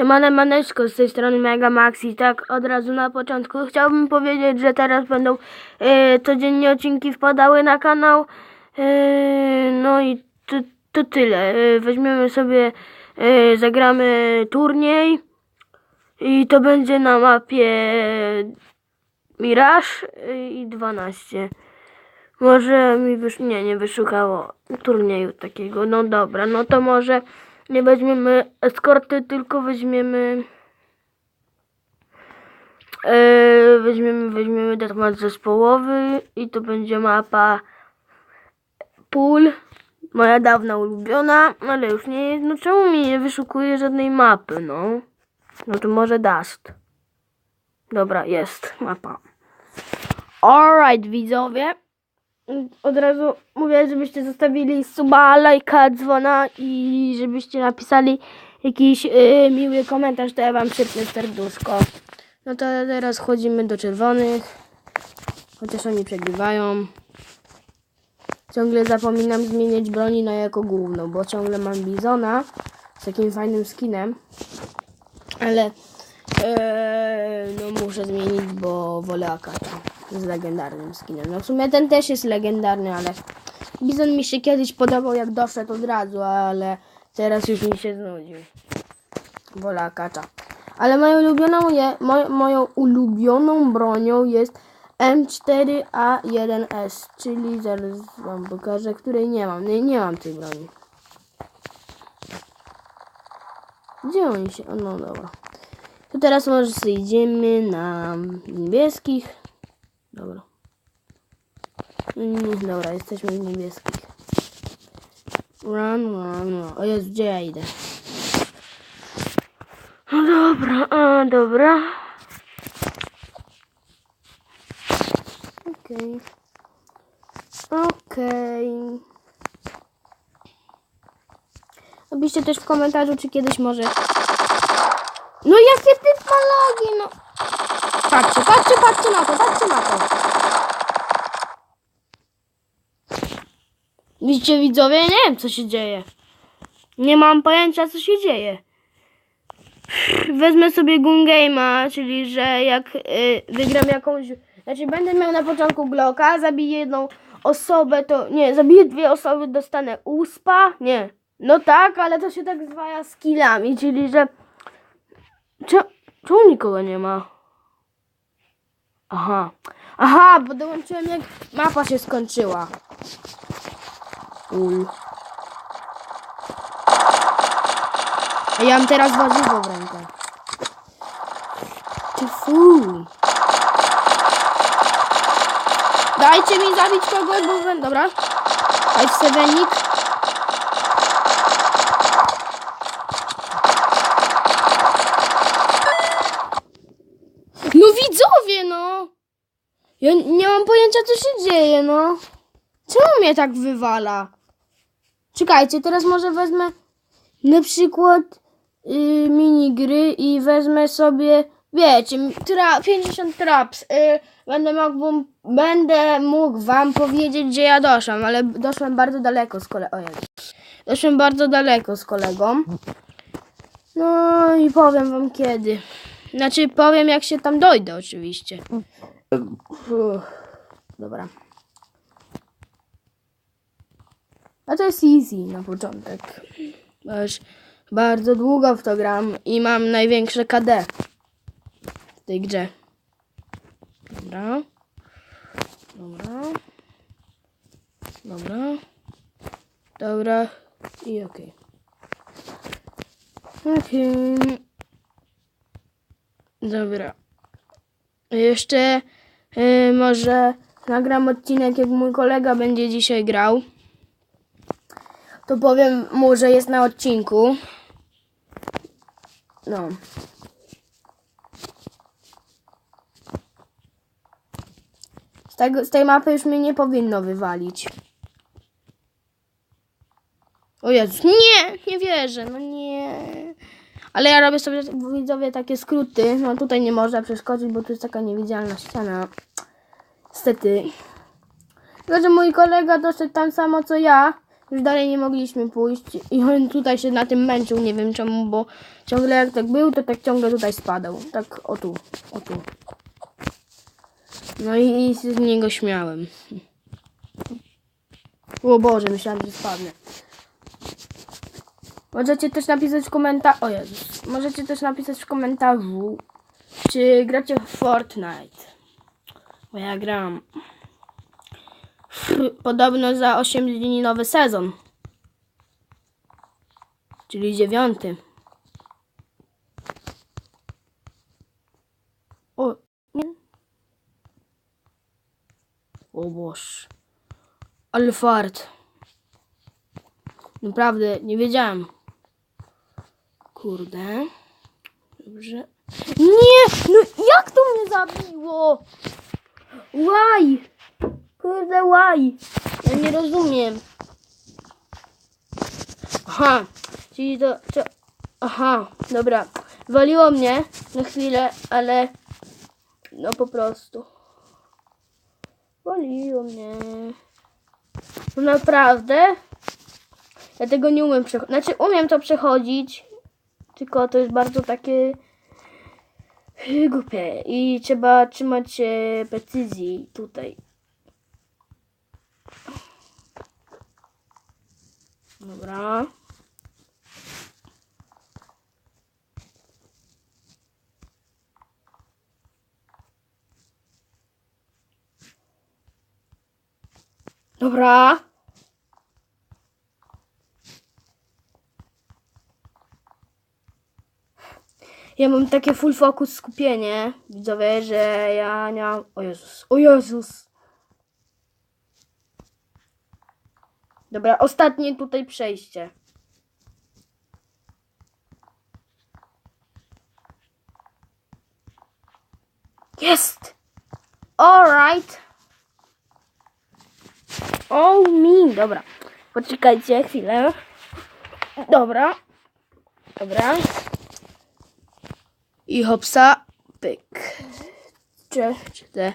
Siemane Maneczko z tej strony Mega Max i tak od razu na początku chciałbym powiedzieć, że teraz będą e, codziennie odcinki wpadały na kanał. E, no i to, to tyle. E, weźmiemy sobie, zagramy turniej i to będzie na mapie Mirage i 12. Może mi wysz... nie, nie wyszukało turnieju takiego. No dobra, no to może nie weźmiemy eskorty, tylko weźmiemy e, weźmiemy, weźmiemy deathmatch zespołowy i to będzie mapa pool. Moja dawna ulubiona, ale już nie jest. No czemu mi nie wyszukuje żadnej mapy, no? No to może Dust. Dobra, jest mapa. Alright, widzowie od razu mówię, żebyście zostawili suba, lajka, dzwona i żebyście napisali jakiś y, miły komentarz, to ja wam przypnę serduszko. No to teraz chodzimy do czerwonych, chociaż oni przegrywają. Ciągle zapominam zmieniać broni na jako główną, bo ciągle mam bizona z takim fajnym skinem, ale e, no muszę zmienić, bo wolę akacza z legendarnym skinem. No w sumie ten też jest legendarny, ale Bizon mi się kiedyś podobał jak doszedł od razu, ale teraz już mi się znudził. Wolę akacza. Ale moją ulubioną, je, moj, moją ulubioną bronią jest M4A1S, czyli zaraz wam pokażę, której nie mam. Nie, nie mam tej broni. Gdzie oni się? No dobra. To teraz może idziemy na niebieskich. Dobra. Mm, Dobra, jesteśmy w niebieskich. Run, run, run. O Jezu, gdzie ja idę? No dobra, a dobra. Okej. Okej. Napiszcie też w komentarzu, czy kiedyś może... No jakie ty palagi, no! Patrzcie, patrzcie, patrzcie na to, patrzcie na to. Widzicie widzowie? Nie wiem co się dzieje. Nie mam pojęcia co się dzieje. Wezmę sobie gun game'a, czyli że jak y, wygram jakąś... Znaczy będę miał na początku Glocka, zabiję jedną osobę, to... Nie, zabiję dwie osoby, dostanę uspa. Nie. No tak, ale to się tak zwaja skillami, czyli że... Cze- Czemu nikogo nie ma? Aha. Aha, bo dołączyłem jak mapa się skończyła. Ul. A ja mam teraz warzywo w rękach. Ty fuj. Dajcie mi zabić kogoś, bo będę... Dobra. Five sevenik. No widzowie, no! Ja nie mam pojęcia, co się dzieje, no. Czemu mnie tak wywala? Czekajcie, teraz może wezmę na przykład yy, minigry i wezmę sobie, wiecie, tra 50 traps. Yy, będę, mógł, będę mógł wam powiedzieć, gdzie ja doszłam, ale doszłem bardzo daleko z kolegą. Doszłem bardzo daleko z kolegą. No i powiem wam kiedy. Znaczy powiem jak się tam dojdę oczywiście. Uff, dobra. A to jest easy na początek. Bo już bardzo długo w to gram i mam największe KD w tej grze. Dobra. Dobra. Dobra. Dobra. I okej. Okej. Dobra. Jeszcze y, może nagram odcinek, jak mój kolega będzie dzisiaj grał. To powiem mu, że jest na odcinku. No. Z, tego, z tej mapy już mnie nie powinno wywalić. O Jezus, nie, nie wierzę, no nie. Ale ja robię sobie, widzowie, takie skróty. No tutaj nie można przeskoczyć, bo tu jest taka niewidzialna ściana. Niestety. Tylko, że mój kolega doszedł tam samo co ja. Już dalej nie mogliśmy pójść i on tutaj się na tym męczył, nie wiem czemu, bo ciągle jak tak był, to tak ciągle tutaj spadał. Tak o tu, o tu. No i, się z niego śmiałem. O Boże, myślałem, że spadnę. Możecie też napisać w komentarzu. O Jezus. Możecie też napisać w komentarzu, czy gracie w Fortnite. Bo ja gram. Podobno za 8 dni nowy sezon. Czyli dziewiąty. O, nie. O Boż. Ale. Naprawdę, nie wiedziałem. Kurde. Dobrze. Nie! No jak to mnie zabiło? Łaj! Kurde, łaj! Ja nie rozumiem. Aha, czyli to, to... Aha, dobra. Waliło mnie na chwilę, ale... No po prostu. Waliło mnie. No naprawdę? Ja tego nie umiem przechodzić. Znaczy, umiem to przechodzić, tylko to jest bardzo takie głupie i trzeba trzymać się precyzji tutaj. Dobra. Dobra. Ja mam takie full focus skupienie, widzowie, że ja nie mam... O Jezus, o Jezus! Dobra, ostatnie tutaj przejście. Jest! Alright. Oh me, dobra. Poczekajcie chwilę. Dobra. Dobra. I hopsa, pyk. Trzy, cztery.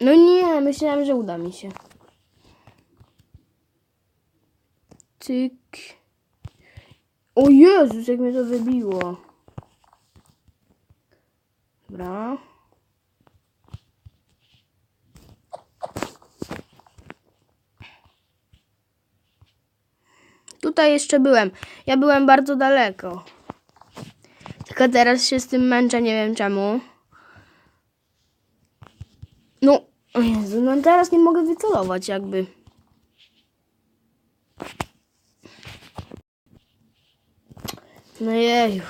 No nie, myślałem, że uda mi się. Cyk. O Jezus, jak mnie to wybiło. Dobra. Tutaj jeszcze byłem. Ja byłem bardzo daleko. Teraz się z tym męczę, nie wiem czemu. No, o Jezu, no teraz nie mogę wycelować jakby. No jeju.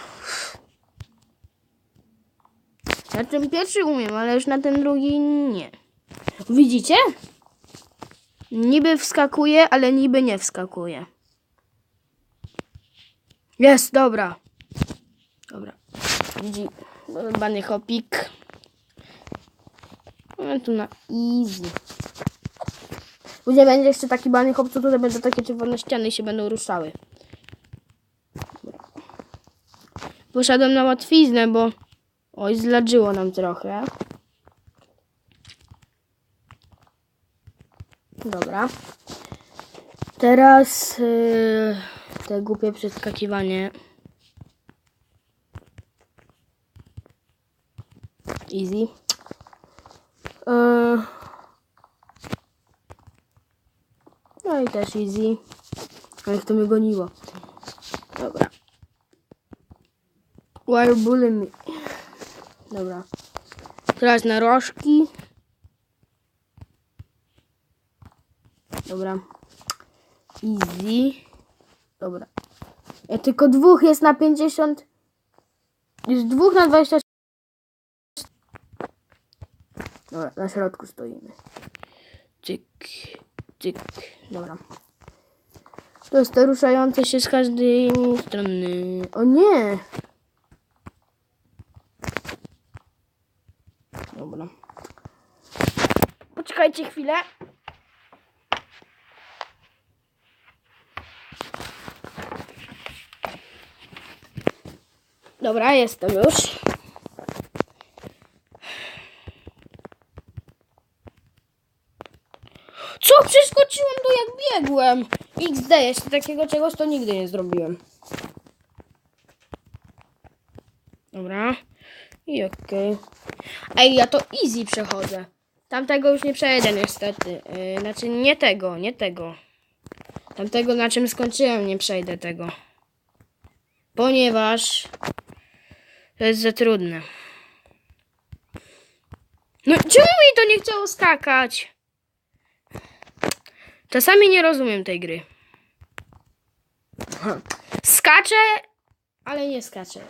Ja ten pierwszy umiem, ale już na ten drugi nie. Widzicie? Niby wskakuje, ale niby nie wskakuje. Jest. Dobra. Widzi. Bany hopik. No tu na easy. Później będzie jeszcze taki bany hop, co tutaj będą takie czerwone ściany się będą ruszały. Poszedłem na łatwiznę, bo... Oj, zladżyło nam trochę. Dobra. Teraz yy, te głupie przeskakiwanie. Easy. Yy. No i też easy. A jak to mnie goniło. Dobra. Why bully me? Dobra. Teraz na rożki. Dobra. Easy. Dobra. Ja tylko dwóch jest na 50. Jest dwóch na 20. Dobra, na środku stoimy. Cyk, cyk. Dobra. To jest to ruszające się z każdej strony. O nie! Dobra. Poczekajcie chwilę. Dobra, jestem już. Przeskoczyłem to jak biegłem. XD, jeszcze takiego czegoś to nigdy nie zrobiłem. Dobra. I okej. Ej, ja to easy przechodzę. Tamtego już nie przejdę niestety. Yy, znaczy nie tego, nie tego. Tamtego na czym skończyłem nie przejdę tego. Ponieważ to jest za trudne. No czemu mi to nie chciało skakać? Czasami nie rozumiem tej gry. Skaczę, ale nie skaczę.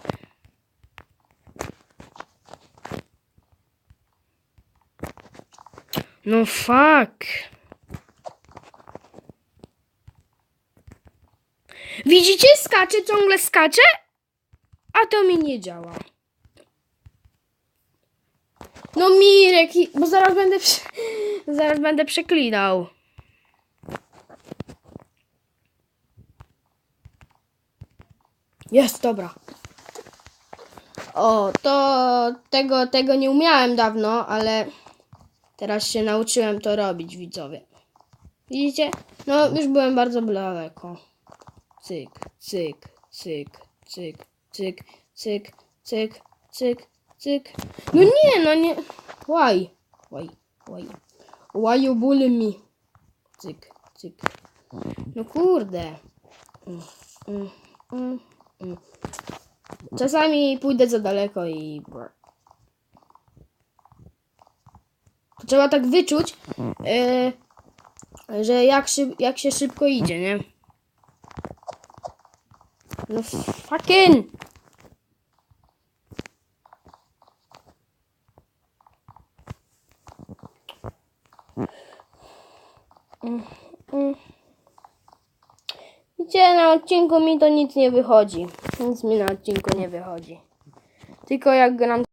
No fuck. Widzicie? Skaczę, ciągle skaczę, a to mi nie działa. No Mirek, bo zaraz będę, zaraz będę przeklinał. Jest, dobra. O, to tego, tego nie umiałem dawno, ale teraz się nauczyłem to robić, widzowie. Widzicie? No, już byłem bardzo daleko. Cyk, cyk, cyk, cyk, cyk, cyk, cyk, cyk, cyk. No nie, no nie. Why? Why? Why? Why you bully me? Cyk, cyk. No kurde. Mm, mm, mm. Czasami pójdę za daleko i... Trzeba tak wyczuć, yy, że jak, szyb, jak się szybko idzie, nie? No fucking! Mm, mm. Widzicie, na odcinku mi to nic nie wychodzi. Nic mi na odcinku nie wychodzi. Tylko jak gram